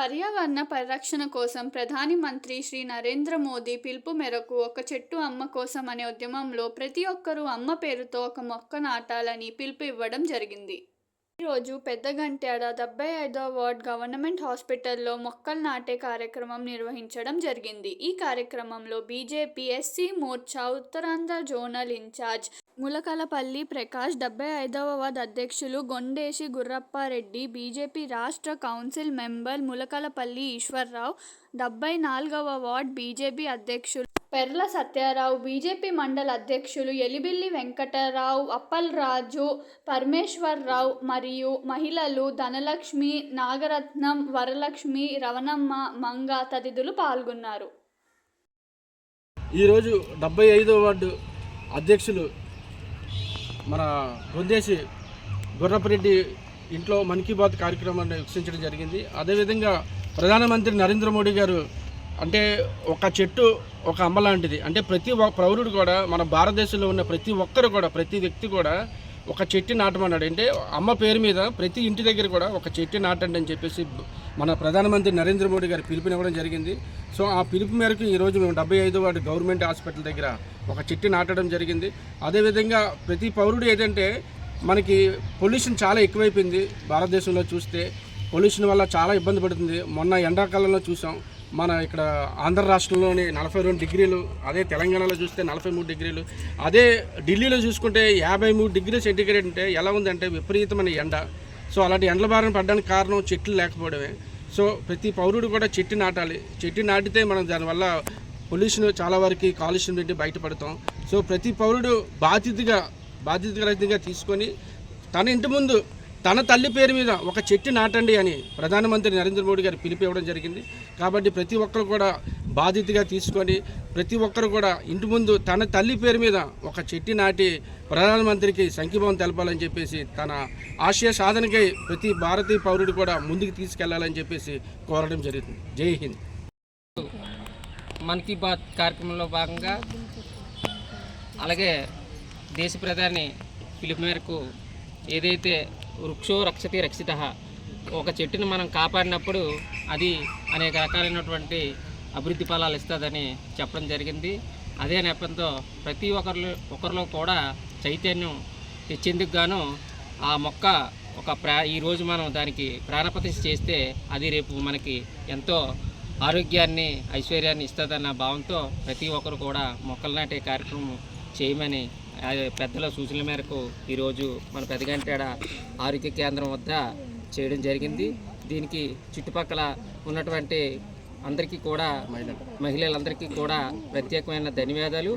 పర్యావరణ పరిరక్షణ కోసం ప్రధాని మంత్రి శ్రీ నరేంద్ర మోదీ పిలుపు మేరకు ఒక చెట్టు అమ్మ కోసం అనే ఉద్యమంలో ప్రతి ఒక్కరూ అమ్మ పేరుతో ఒక మొక్క నాటాలని పిలుపు ఇవ్వడం జరిగింది. ఈరోజు పెద్దగంట్యాడ డెబ్బై ఐదో వార్డ్ గవర్నమెంట్ హాస్పిటల్లో మొక్కలు నాటే కార్యక్రమం నిర్వహించడం జరిగింది. ఈ కార్యక్రమంలో BJP SC Morcha Uttarandhra zonal in-charge Mulakalapalli Prakash డెబ్బై ఐదవ వార్డ్ అధ్యక్షులు గొండేశి గుర్రప్పారెడ్డి బీజేపీ రాష్ట్ర కౌన్సిల్ మెంబర్ ములకలపల్లి ఈశ్వర్రావు డెబ్బై నాలుగవ వార్డ్ బీజేపీ అధ్యక్షులు పెర్ల సత్యారావు బీజేపీ మండల అధ్యక్షులు ఎలిబిల్లి వెంకటరావు అప్పలరాజు పరమేశ్వరరావు మరియు మహిళలు ధనలక్ష్మి నాగరత్నం వరలక్ష్మి రవణమ్మ మంగ తదితరులు పాల్గొన్నారు. ఈరోజు డెబ్బై ఐదో వార్డు అధ్యక్షులు మన గొందేసి గుర్రపరెడ్డి ఇంట్లో మన్ కీ బాత్ కార్యక్రమాన్ని వీక్షించడం జరిగింది. అదేవిధంగా ప్రధానమంత్రి నరేంద్ర మోడీ గారు అంటే ఒక చెట్టు ఒక అమ్మ లాంటిది. అంటే ప్రతి ఒక్క పౌరుడు కూడా మన భారతదేశంలో ఉన్న ప్రతి ఒక్కరు కూడా ప్రతి వ్యక్తి కూడా ఒక చెట్టు నాటమన్నాడు. అంటే అమ్మ పేరు మీద ప్రతి ఇంటి దగ్గర కూడా ఒక చెట్టు నాటండి అని చెప్పేసి మన ప్రధానమంత్రి నరేంద్ర మోడీ గారు పిలుపునివ్వడం జరిగింది. సో ఆ పిలుపు మేరకు ఈరోజు మేము డెబ్బై ఐదు వాటి గవర్నమెంట్ హాస్పిటల్ దగ్గర ఒక చెట్టు నాటడం జరిగింది. అదేవిధంగా ప్రతి పౌరుడు ఏదంటే మనకి పొల్యూషన్ చాలా ఎక్కువైపోయింది. భారతదేశంలో చూస్తే పొల్యూషన్ వల్ల చాలా ఇబ్బంది పడుతుంది. మొన్న ఎండాకాలంలో చూసాం. మన ఇక్కడ ఆంధ్ర రాష్ట్రంలోని నలభై రెండు డిగ్రీలు అదే తెలంగాణలో చూస్తే నలభై మూడు డిగ్రీలు అదే ఢిల్లీలో చూసుకుంటే యాభై మూడు డిగ్రీలు సెంటిగ్రేడ్ అంటే ఎలా ఉందంటే విపరీతమైన ఎండ. సో అలాంటి ఎండల బారిన పడడానికి కారణం చెట్లు లేకపోవడమే. సో ప్రతి పౌరుడు కూడా చెట్టు నాటాలి. చెట్టు నాటితే మనం దానివల్ల పొల్యూషన్ చాలా వరకు కాలుష్యం నుండి బయటపడతాం. సో ప్రతి పౌరుడు బాధ్యతగా బాధ్యతరహితంగా తీసుకొని తన ఇంటి ముందు తన తల్లి పేరు మీద ఒక చెట్టు నాటండి అని ప్రధానమంత్రి నరేంద్ర మోడీ గారు పిలిపి ఇవ్వడం జరిగింది. కాబట్టి ప్రతి ఒక్కరు కూడా బాధ్యతగా తీసుకొని ప్రతి ఒక్కరు కూడా ఇంటి ముందు తన తల్లి పేరు మీద ఒక చెట్టు నాటి ప్రధానమంత్రికి సంఖ్యభావం తెలపాలని చెప్పేసి తన ఆశయ సాధనకై ప్రతి భారతీయ పౌరుడు కూడా ముందుకు తీసుకెళ్ళాలని చెప్పేసి కోరడం జరుగుతుంది. జై హింద్. మన్ కీ బాత్ కార్యక్రమంలో భాగంగా అలాగే దేశ ప్రధాని పిలుపు మేరకు ఏదైతే వృక్షో రక్షతి రక్షిత. ఒక చెట్టుని మనం కాపాడినప్పుడు అది అనేక రకాలైనటువంటి అభివృద్ధి ఫలాలు ఇస్తుందని చెప్పడం జరిగింది. అదే నేపథ్యంతో ప్రతి ఒక్కరిలో ఒకరిలో కూడా చైతన్యం తెచ్చేందుకు గాను ఆ మొక్క ఒక ప్రా ఈరోజు మనం దానికి ప్రాణప్రతిష్ఠ చేస్తే అది రేపు మనకి ఎంతో ఆరోగ్యాన్ని ఐశ్వర్యాన్ని ఇస్తుందన్న భావంతో ప్రతి ఒక్కరు కూడా మొక్కలు నాటే కార్యక్రమం చేయమని పెద్దల సూచనల మేరకు ఈరోజు మన పెదగంటాడ ఆరోగ్య కేంద్రం వద్ద చేయడం జరిగింది. దీనికి చుట్టుపక్కల ఉన్నటువంటి అందరికీ కూడా మహిళలందరికీ కూడా ప్రత్యేకమైన ధన్యవాదాలు.